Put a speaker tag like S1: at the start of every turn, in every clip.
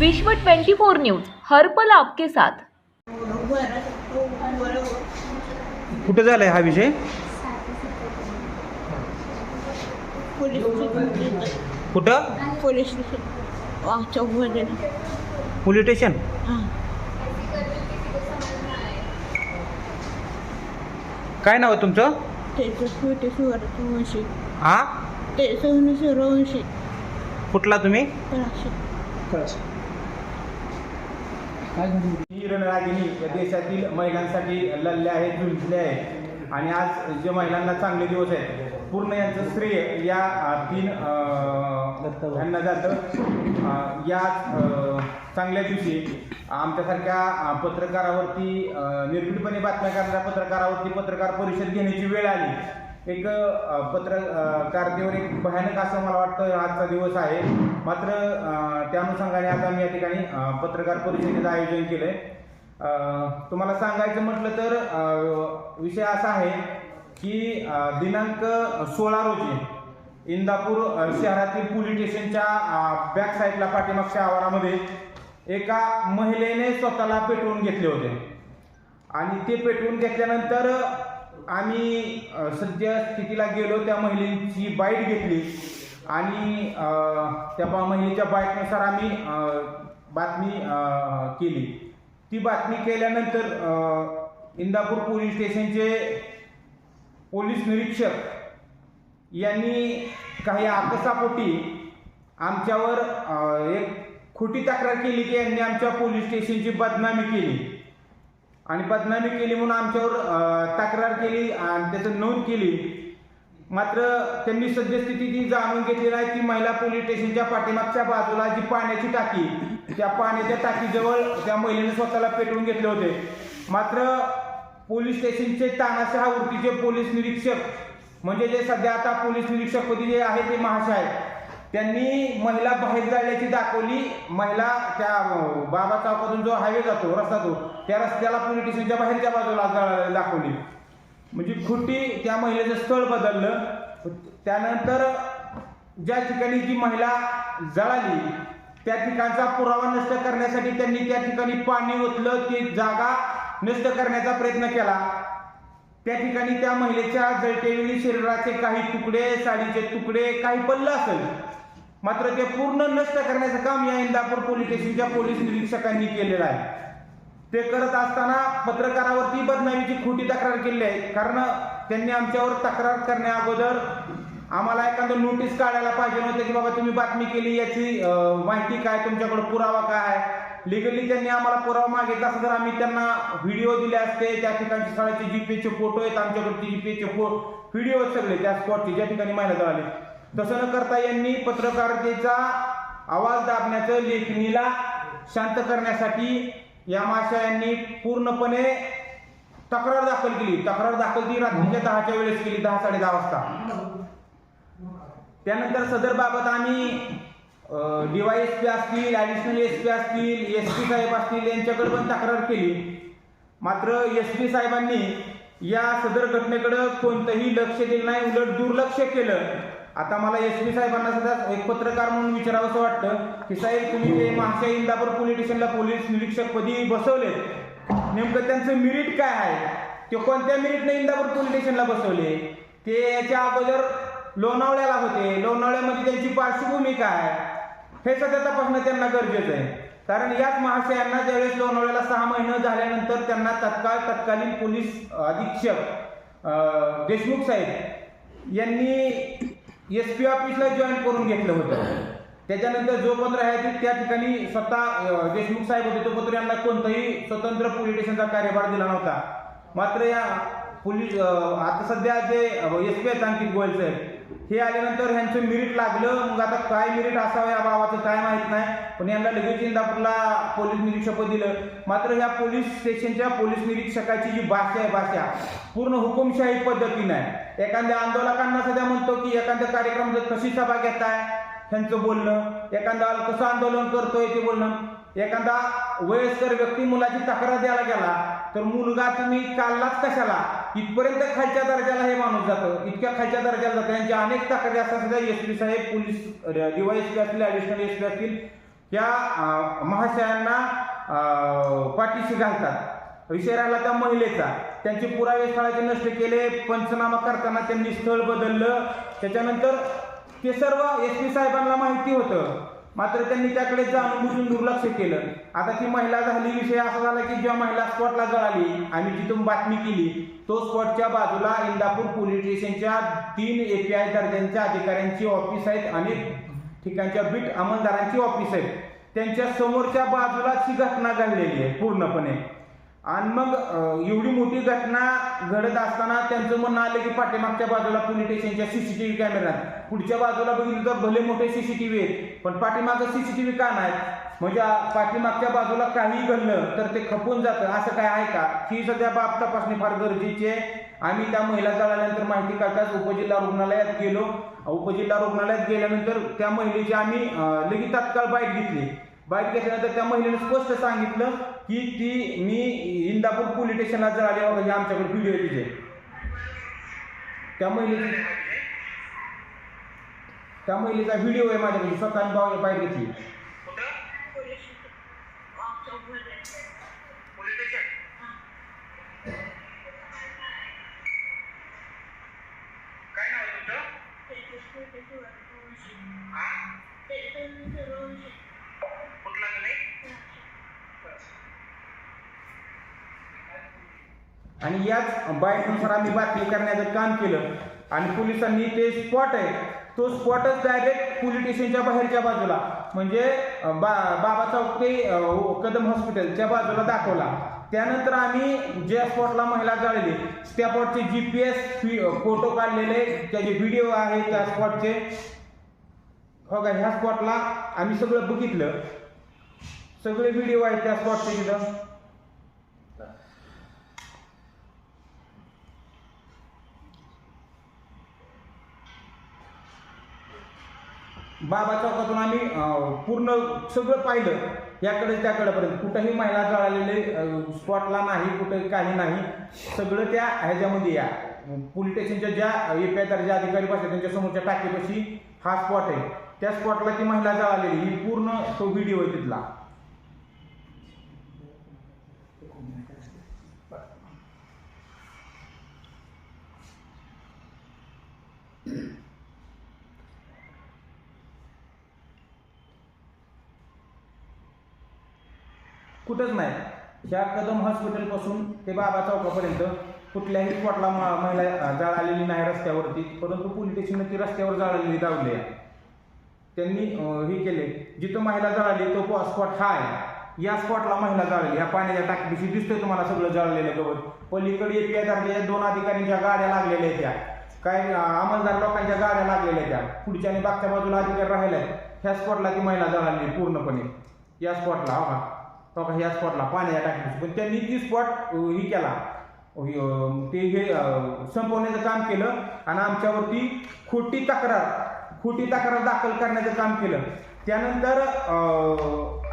S1: विश्व 24 न्यूज हर पल आपके साथ.
S2: कुठं झालाय हा विषय
S3: पोलीस
S2: कुठं
S3: पोलीस चौकमध्ये
S2: पोलीस स्टेशन?
S3: हां.
S2: काय नाव आहे तुमचं?
S3: त्याचं छोटे सुवरवंशी
S2: हा?
S3: ते सोहनी सुरवंशी
S2: कुठला तुम्ही?
S3: पराक्षी
S4: ही रणरागिणी या देशातील महिलांसाठी लढले आहेत झुंजले आहेत. आणि आज जे महिलांना चांगले दिवस आहेत पूर्ण यांचं श्रेय या अ, तीन अ, यांना जातं. अ, या अ, चांगल्या दिवशी आमच्यासारख्या अ, पत्रकारावरती अ, निर्भीडपणे बातम्या करणाऱ्या पत्रकारावरती पत्रकार परिषद घेण्याची वेळ आली. एक अ, पत्रकारतेवर एक भयानक असं मला वाटतं आजचा दिवस आहे. मात्र त्या अनुषंगाने आता मी या ठिकाणी पत्रकार परिषदेचं आयोजन केलंय. आहे तुम्हाला सांगायचं म्हटलं तर विषय असा आहे की दिनांक सोळा रोजी इंदापूर शहरातील पोलीस स्टेशनच्या बॅक साईडला पाठीमागच्या आवारामध्ये एका महिलेने स्वतःला पेटवून घेतले होते. आणि ते पेटवून घेतल्यानंतर आम्ही सध्या स्थितीला गेलो त्या महिलेची बाईट घेतली. आणि त्या बा- महिलेच्या बाईटनुसार आम्ही बातमी केली. ती बातमी केल्यानंतर इंदापूर पोलीस स्टेशनचे पोलीस निरीक्षक यांनी काही आकसापोटी आमच्यावर एक खोटी तक्रार केली की यांनी आमच्या पोलीस स्टेशनची बदनामी केली. आणि बदनामी केली म्हणून आमच्यावर तक्रार केली आणि त्याचं नोंद केली. मात्र त्यांनी सद्यस्थिती जी जाणून घेतली नाही. ती महिला पोलीस स्टेशनच्या पाठीमागच्या बाजूला जी पाण्याची टाकी त्या पाण्याच्या टाकीजवळ त्या महिलेने स्वतःला पेटवून घेतले होते. मात्र पोलीस स्टेशनचे तानाशहा वृत्तीचे पोलीस निरीक्षक म्हणजे जे सध्या आता पोलीस निरीक्षकपदी जे आहे ते महाशय त्यांनी महिला बाहेर जाण्याची दाखवली. महिला त्या बाबा चौकातून जो हायवे जातो रस्ता तो त्या रस्त्याला पोलीस स्टेशनच्या बाहेरच्या बाजूला दाखवली. म्हणजे खुटी त्या महिलेचं स्थळ बदललं. त्यानंतर ज्या ठिकाणी जी महिला जळाली त्या ठिकाणचा पुरावा नष्ट करण्यासाठी त्यांनी त्या ठिकाणी पाणी ओतलं ती जागा नष्ट करण्याचा प्रयत्न केला. त्या ठिकाणी त्या महिलेच्या जळतेलेली शरीराचे काही तुकडे साडीचे तुकडे काही पल्ल असेल. मात्र ते पूर्ण नष्ट करण्याचं काम या इंदापूर पोलीस स्टेशनच्या पोलीस निरीक्षकांनी केलेलं आहे. ते करत असताना पत्रकारावरती बदनामीची खोटी तक्रार केली आहे. कारण त्यांनी आमच्यावर तक्रार करण्या अगोदर आम्हाला एखादं नोटीस काढायला पाहिजे नव्हतं की बाबा तुम्ही बातमी केली याची माहिती काय तुमच्याकडे पुरावा काय आहे. लिगली त्यांनी आम्हाला पुरावा मागितला असता तर आम्ही त्यांना व्हिडिओ दिले असते. त्या ठिकाणच्या स्थळाचे जीपीएचे फोटो आहेत आमच्याकडचे जीपीचे व्हिडिओ सगळे. त्या स्पॉटचे ज्या ठिकाणी महिला आले तसं न करता यांनी पत्रकारितेचा आवाज दाबण्याचं लेखणीला शांत करण्यासाठी या माशा यांनी पूर्णपणे तक्रार दाखल केली. तक्रार दाखल ती रात्रीच्या दहाच्या वेळेस केली दहा साडे दहा वाजता. त्यानंतर सदर बाबत आम्ही डीवाय एस पी असतील ॲडिशनल एस पी असतील एस पी साहेब असतील यांच्याकडे पण तक्रार केली. मात्र एस पी साहेबांनी या सदर घटनेकडं कोणतंही लक्ष दिलं नाही उलट दुर्लक्ष केलं. आता मला एस पी साहेबांना सुद्धा एक पत्रकार म्हणून विचारावं असं वाटतं की साहेब तुम्ही ते महाशय इंदापूर पोलीस स्टेशनला पोलीस निरीक्षकपदी बसवले नेमकं त्यांचं मिरिट काय आहे? ते कोणत्या मिरिटने इंदापूर पोलीस स्टेशनला बसवले? ते याच्या अगोदर लोणावळ्याला होते. लोणावळ्यामध्ये त्यांची पार्श्वभूमी काय? हे सध्या तपासणं त्यांना गरजेचं आहे. कारण याच महाशयांना ज्यावेळेस लोणावळ्याला सहा महिने झाल्यानंतर त्यांना तत्काळ तत्कालीन पोलीस अधीक्षक देशमुख साहेब यांनी एस पी ऑफिसला जॉईन करून घेतलं होतं. त्याच्यानंतर जो पत्र आहे ते त्या ठिकाणी स्वतः देशमुख साहेब होते तो पत्र यांना कोणताही स्वतंत्र पोलीस स्टेशनचा कार्यभार दिला नव्हता. मात्र या पोलीस आता सध्या जे एस पी आहेत अंकित गोयल साहेब हे आल्यानंतर ह्यांचं मिरिट लागलं. मग आता काय मिरिट असावं या भावाचं काय माहीत नाही. पण यांना लगेच इंदापूरला पोलीस निरीक्षक दिलं. मात्र ह्या पोलीस स्टेशनच्या पोलीस निरीक्षकाची जी भाषा आहे भाषा पूर्ण हुकुमशाही पद्धतीने आहे. एखाद्या आंदोलकांना सध्या म्हणतो की एखाद्या कार्यक्रम कशी सभा घेताय? ह्यांचं बोलणं. एखादा कसं आंदोलन करतोय ते बोलणं. एखादा वयस्कर व्यक्ती मुलाची तक्रार द्यायला गेला तर मुलगा तुम्ही काललाच कशाला? इथपर्यंत खालच्या दर्जाला हे माणूस जातं. इतक्या खालच्या दर्जाला जातं. यांच्या अनेक तक्रारी असतात. सुद्धा एस पी साहेब पोलीस डीवाय एस पी असतील ॲडिशनल एस पी असतील या महाशयांना पाठीशी घालतात. विषय राहिला त्या महिलेचा. त्यांचे पुरावे स्थळाचे नष्ट केले. पंचनामा करताना त्यांनी स्थळ बदललं. त्याच्यानंतर ते सर्व एस पी साहेबांना माहिती होतं. मात्र त्यांनी त्याकडे जाणून बुजून दुर्लक्ष केलं. आता ती महिला झाली विषय असा झाला की ज्या महिला स्पॉटला जळाली आम्ही जिथून बातमी केली तो स्पॉटच्या बाजूला इंदापूर पोलीस स्टेशनच्या तीन एपीआय दर्जांच्या अधिकाऱ्यांची ऑफिस आहेत अनेक ठिकाणच्या बीट अंमलदारांची ऑफिस आहेत. त्यांच्या समोरच्या बाजूलाच ही घटना घडलेली आहे पूर्णपणे. आणि मग एवढी मोठी घटना घडत असताना त्यांचं म्हणणं आलं की पाठीमागच्या बाजूला पोलीस स्टेशनच्या सीसीटीव्ही कॅमेऱ्यात पुढच्या बाजूला बघितलं तर भले मोठे सीसीटीव्ही आहेत पण पाठीमागं सीसीटीव्ही का नाही म्हणजे पाठीमागच्या बाजूला काही घडलं तर ते खपून जातं असं काय आहे का? ही सध्या बाब तपासणी फार गरजेची आहे. आम्ही त्या महिला जळाल्यानंतर माहिती काढताच उपजिल्हा रुग्णालयात गेलो. उपजिल्हा रुग्णालयात गेल्यानंतर त्या महिलेची आम्ही लगेच तात्काळ बाईट घेतली. बाईक घेतल्यानंतर त्या महिलेने स्पष्ट सांगितलं की ती मी इंदापूर पोलीस स्टेशनला जर बघा हे आमच्याकडे व्हिडिओ आहे तिथे. त्या महिलेची त्या महिलेचा व्हिडिओ आहे माझ्याकडे स्वतः बाईक घेतली
S2: काय नाव आहे तुमचं कुठला नाही
S4: आणि याच बाईटनुसार आम्ही बातमी करण्याचं काम केलं. आणि पोलिसांनी ते स्पॉट आहे तो स्पॉटच डायरेक्ट पोलीस स्टेशनच्या बाहेरच्या बाजूला. म्हणजे बा बाबा चौक ते कदम हॉस्पिटलच्या बाजूला दाखवला. त्यानंतर आम्ही ज्या स्पॉटला महिला जळली त्या स्पॉटचे जी पी एस फोटो काढलेले त्याचे व्हिडिओ आहेत त्या स्पॉटचे हो का ह्या स्पॉटला आम्ही सगळं बघितलं. सगळे व्हिडिओ आहेत त्या स्पॉटचे तिथं. बाबा चौकातून आम्ही पूर्ण सगळं पाहिलं. याकडे त्याकडेपर्यंत. कुठंही महिला जळालेले स्पॉटला नाही कुठं काही नाही सगळं त्या ह्याच्यामध्ये या. पोलीस स्टेशनच्या ज्या एपीआय दर्जा अधिकारी बसतात त्यांच्या समोरच्या टाकीपाशी हा स्पॉट आहे. त्या स्पॉटला ती महिला जळालेली. ही पूर्ण तो व्हिडिओ आहे तिथला. कुठंच नाही. ह्या कदम हॉस्पिटलपासून ते बाबा चौकापर्यंत कुठल्याही स्पॉटला महिला अं, जळालेली नाही रस्त्यावरती परंतु पोलीस स्टेशनने ती रस्त्यावर जाळलेली दावली आहे. त्यांनी हे केले. जिथं महिला जळाली तो स्पॉट हा आहे. या स्पॉटला महिला जळाली ह्या पाण्याच्या टाकीशी दिसतोय तुम्हाला सगळं जळलेलं गवत. पलीकडे एपीआय दर्जाच्या दोन अधिकाऱ्यांच्या गाड्या लागलेल्या आहेत त्या. काय अं, अंमलदार लोकांच्या गाड्या लागलेल्या आहेत त्या. पुढच्या आणि मागच्या बाजूला अधिकारी राहिल्या आहेत ह्या स्पॉटला ती महिला जळाली पूर्णपणे. या स्पॉटला हो. का का ह्या स्पॉटला पाण्याच्या टाकीपाशी पण त्यांनी ती स्पॉट ही केला. ते हे संपवण्याचं काम केलं आणि आमच्यावरती खोटी तक्रार खोटी तक्रार दाखल करण्याचं काम केलं. त्यानंतर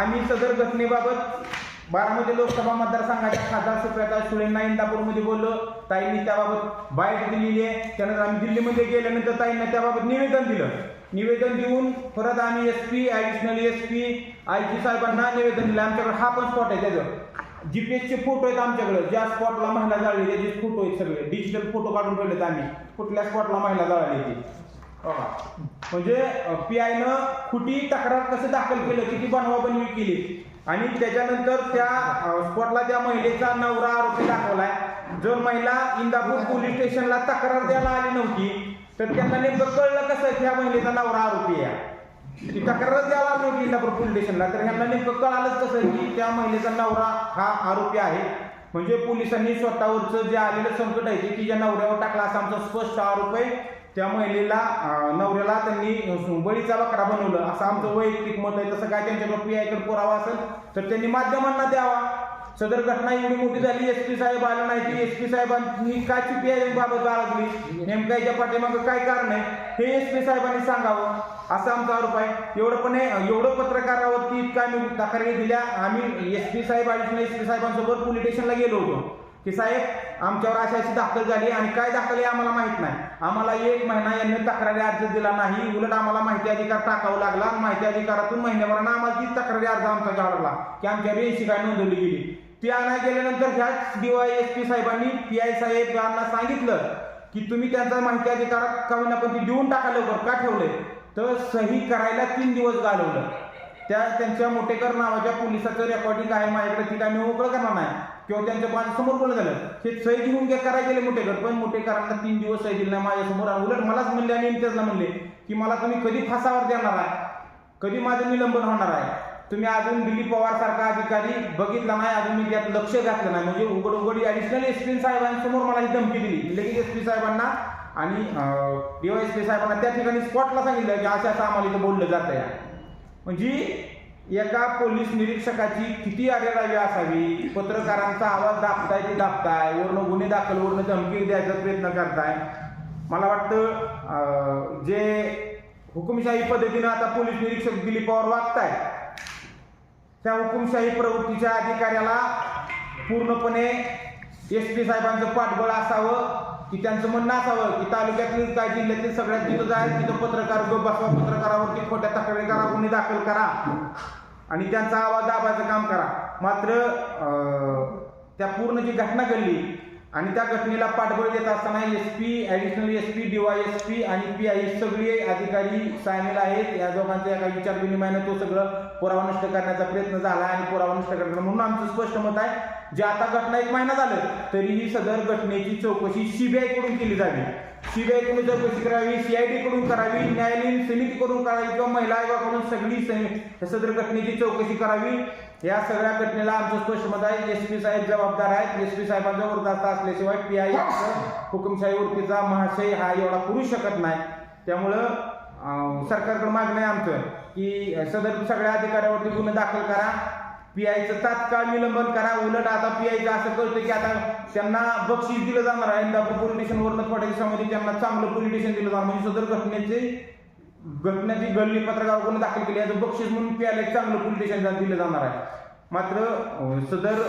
S4: आम्ही सदर घटनेबाबत बारामती लोकसभा मतदारसंघाच्या खासदार सुप्रिया सुळेंना इंदापूरमध्ये बोललो. ताईंनी त्याबाबत बाईट दिलेली आहे. त्यानंतर आम्ही दिल्लीमध्ये गेल्यानंतर ताईंना त्याबाबत निवेदन दिलं. निवेदन देऊन परत आम्ही S P additional S P I G साहेबांना निवेदन दिलं. आमच्याकडे हा पण स्पॉट आहे त्याचं. जी पी एसचे फोटो आहेत आमच्याकडे. ज्या स्पॉटला महिला जाळली त्याचे फोटो आहेत सगळे. डिजिटल फोटो काढून ठेवलेत आम्ही. कुठल्या स्पॉटला महिला जाळली ती. म्हणजे पी आयनं कुठेही तक्रार कसं दाखल केलं किती बनवाबनवी केली. आणि त्याच्यानंतर त्या स्पॉटला त्या महिलेचा नवरा आरोपी दाखवलाय. जर महिला इंदापूर पोलीस स्टेशनला तक्रार द्यायला आली नव्हती तर त्यांना नेमकं कळलं कसं ह्या महिलेचा नवरा आरोपी आहे. ती तक्रारच द्यावा आली नव्हती पोलीस स्टेशनला. तर ह्यांना नेमकं कळालंच कसं की त्या महिलेचा नवरा हा आरोपी आहे. म्हणजे पोलिसांनी स्वतःवरचं जे आलेलं संकट आहे ते तिच्या नवऱ्यावर टाकला असा आमचा स्पष्ट आरोप आहे. त्या महिलेला नवऱ्याला त्यांनी बळीचा बकरा बनवलं. असं आमचं वैयक्तिक मत आहे. तसं काय त्यांच्याकडे पी आयकडे पुरावा असेल तर त्यांनी माध्यमांना द्यावा. सदर घटना एवढी मोठी झाली एस पी साहेब आले नाही एस पी साहेबांनी काय चुकी आहे बाबत बाळगली नेमक्या याच्या पाठीमागं काय कारण आहे? हे एस पी साहेबांनी सांगावं. असा आमचा आरोप आहे. एवढं पण एवढं पत्रकारावरती इतका आम्ही तक्रारी दिल्या. आम्ही एस पी साहेब आणि एस पी साहेबांसोबत पोलीस स्टेशनला गेलो होतो. की साहेब आमच्यावर अशी अशी दाखल झाली. आणि काय दाखल आहे आम्हाला माहीत नाही. आम्हाला एक महिना यांनी तक्रारी अर्ज दिला नाही. उलट आम्हाला माहिती अधिकार टाकावा लागला. आणि माहिती अधिकारातून महिन्याभरानं आम्हाला ती तक्रारी अर्ज आमचा घ्यावा लागला की आमच्या रेंशी काय नोंदवली गेली. ते आणायला गेल्यानंतर ह्याच डीवाय एस पी साहेबांनी पी आय साहेब यांना सांगितलं की तुम्ही त्यांचा माहिती अधिकारात कमी आपण ती देऊन टाका लवकर का ठेवले तर सही करायला तीन दिवस घालवलं. त्या त्यांच्या मोटेकर नावाच्या पोलिसाचं रेकॉर्डिंग आहे माझ्याकडे ती काय मी मोकळं करणार नाही. किंवा त्यांच्या माझ्यासमोर बोलणं झालं? हे सही घेऊन घ्या करायला गेले मोटेकर. पण मोटेकरांना तीन दिवस सही दिली नाही माझ्यासमोर आणि उलट मलाच म्हणले आणि इम्तियाजला म्हणले की मला तुम्ही कधी फासावर देणार आहे? कधी माझं निलंबन होणार आहे? तुम्ही अजून दिलीप पवार सारखा अधिकारी बघितला नाही अजून मी त्यात लक्ष घातलं नाही. म्हणजे उघड उघड ऍडिशनल एस पी साहेबांसमोर मला ही धमकी दिली. लगेच एस पी साहेबांना आणि डीवायएसपी साहेबांना त्या ठिकाणी स्पॉटला सांगितलं की असं असं आम्हाला इथं बोललं जातं या म्हणजे एका पोलीस निरीक्षकाची किती अरेरावी असावी पत्रकारांचा आवाज दाबताय ते दाबताय वरनं गुन्हे दाखल वरनं धमकी द्यायचा प्रयत्न करताय. मला वाटतं जे हुकुमशाही पद्धतीनं आता पोलीस निरीक्षक दिलीप पवार वागताय त्या हुकुमशाही प्रवृत्तीच्या अधिकाऱ्याला पूर्णपणे एस पी साहेबांचं पाठबळ असावं की त्यांचं म्हणणं असावं की तालुक्यातील काय जिल्ह्यातील सगळ्यात तिथं जाईल तिथं पत्रकार बसवा पत्रकारावरती खोट्या तक्रारी करा गुन्हे दाखल करा. आणि त्यांचा आवाज दाबायचं काम करा. मात्र त्या पूर्ण जी घटना घडली आणि त्या घटनेला पाठबळ देत असताना S P additional S P DY S P आणि पी आय सगळे अधिकारी सामील आहेत. या दोघांच्या एका विचार विनिमयाने तो सगळं पुरावा नष्ट करण्याचा प्रयत्न झाला आणि पुरावा नष्ट करण्याचा म्हणून आमचं स्पष्ट मत आहे जे आता घटना एक महिना झालं तरीही सदर घटनेची चौकशी सीबीआयकडून केली जावी. सीबीआयकडून चौकशी करावी सीआयडी कडून करावी न्यायालयीन समितीकडून करावी किंवा महिला आयोगाकडून सगळी सदर घटनेची चौकशी करावी. या सगळ्या घटनेला आमचं स्पष्ट मत आहे. एस पी साहेब जबाबदार आहेत. एस पी साहेबांचा वरदास्त असल्याशिवाय पी आय हुकुमशाही वृत्तीचा महाशय हा एवढा करू शकत नाही. त्यामुळं सरकारकडे मागणं आहे आमचं की सदर सगळ्या अधिकाऱ्यावरती गुन्हे दाखल करा. पीआयचं तात्काळ निलंबन करा. उलट आता पीआयचं असं कळतं की आता त्यांना बक्षीस दिलं जाणार आहे. इंदापूर पोलीस स्टेशनवरनं थोड्या दिवसामध्ये त्यांना चांगलं पोलीस स्टेशन दिलं जाणार. म्हणजे सदर घटनेचे घटनेची गल्ली पत्रकार गुन्हे दाखल केली याचं बक्षीस म्हणून पी एक चांगलं पोलीस स्टेशन दिलं जाणार आहे. मात्र सदर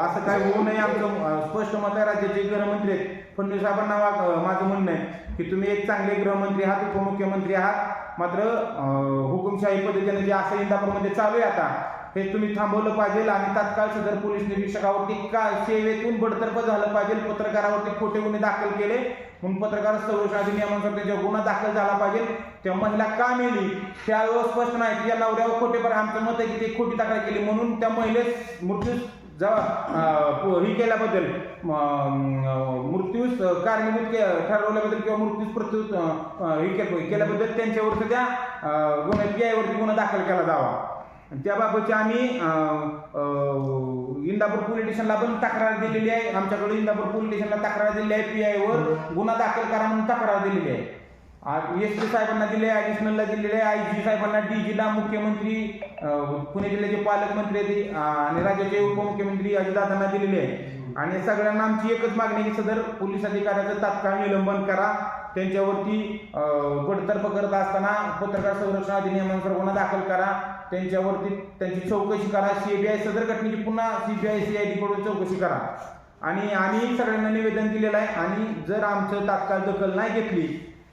S4: असं काय होऊ नये आमचं स्पष्ट मत आहे. राज्याचे गृहमंत्री आहेत. फडणवीस साहेबांना माझं म्हणणं आहे की तुम्ही एक चांगले गृहमंत्री आहात उपमुख्यमंत्री आहात. मात्र हुकुमशाही पद्धतीने जे असं इंदापूरमध्ये चालू आहे आता हे तुम्ही थांबवलं पाहिजे आणि तात्काळ सदर पोलीस निरीक्षकावरती का सेवेतून बडतर्फ झालं पाहिजे पत्रकारावरती खोटे गुन्हे दाखल केले म्हणून पत्रकार संरक्षण अधिनियमानुसार त्यांच्या गुन्हा दाखल झाला पाहिजे. त्या महिला का मेली? त्यावेळेस स्पष्ट नाही. की या नवऱ्यावर खोटे पर आमचं मत आहे की ते खोटी तक्रार केली. म्हणून त्या महिलेस मृत्यू जेव्हा ही केल्याबद्दल मृत्यूस कारणीभूत के ठरवल्याबद्दल किंवा मृत्यूस प्रत्यू अं, हे केल्याबद्दल त्यांच्यावर त्या गुन्हा पी आयवरती गुन्हा दाखल केला जावा. त्याबाबतची आम्ही इंदापूर पोलीस स्टेशनला पण तक्रार दिलेली आहे. आमच्याकडे इंदापूर पोलीस स्टेशनला तक्रार दिलेली आहे. पी आयवर गुन्हा दाखल करा म्हणून तक्रार दिलेली आहे. एस पी साहेबांना दिले ॲडिशनलला दिलेले आहे. आय जी साहेबांना डी जीला मुख्यमंत्री पुणे जिल्ह्याचे पालकमंत्री आणि राज्याचे उपमुख्यमंत्री अजितदादांना दिलेले आहे. आणि सगळ्यांना आमची एकच मागणी की सदर पोलीस अधिकाऱ्याचं तात्काळ निलंबन करा. त्यांच्यावरती अं, करत असताना पत्रकार संरक्षण अधिनियमानुसार गुन्हा दाखल करा. त्यांच्यावरती त्यांची चौकशी करा. सीबीआय सदर घटनेची पुन्हा सीबीआय सीआयडी कडून चौकशी करा. आणि आम्ही सगळ्यांना निवेदन दिलेलं आहे. आणि जर आमचं तात्काळ दखल नाही घेतली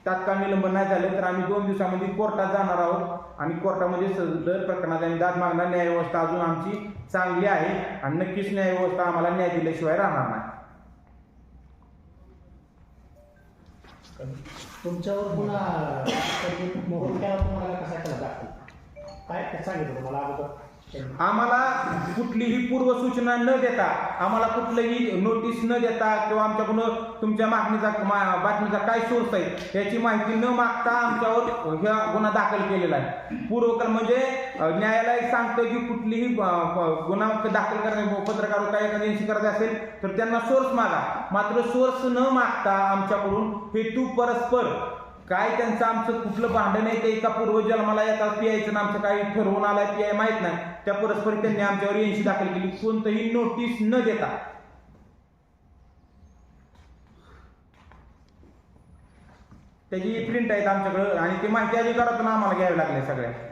S4: तात्काळ निलंबन नाही झालं तर आम्ही दोन दिवसामध्ये कोर्टात जाणार आहोत. आणि कोर्टामध्ये सदर प्रकरणात आम्ही दाद मागणार. न्यायव्यवस्था अजून आमची चांगली आहे. आणि नक्कीच न्यायव्यवस्था आम्हाला न्याय दिल्याशिवाय राहणार नाही.
S5: तुमच्यावर पुन्हा तुम्हाला कसा केला दाखल काय सांगितलं तुम्हाला अगोदर?
S4: आम्हाला कुठलीही पूर्व सूचना न देता आम्हाला कुठलंही नोटीस न देता किंवा आमच्याकडून तुमच्या मागणीचा बातमीचा काय सोर्स आहे याची माहिती न मागता आमच्यावर ह्या गुन्हा दाखल केलेला आहे. पूर्वकल म्हणजे न्यायालय सांगतं की कुठलीही गुन्हा दाखल करणे पत्रकार काय एखाद्याशी करायचं असेल तर त्यांना सोर्स मागा. मात्र सोर्स न मागता आमच्याकडून हेतू परस्पर काय त्यांचं आमचं कुठलं भांडण आहे ते एका पूर्वजन्माला येतात पियायचं आमचं काही ठरवून आलाय पियाय माहीत नाही. त्या परस्पर त्यांनी आमच्यावर ऐंशी दाखल केली. कोणतंही नोटीस न देता. त्याची प्रिंट आहेत आमच्याकडं आणि ते माहिती अधिकारातून आम्हाला घ्यावी लागले सगळ्या.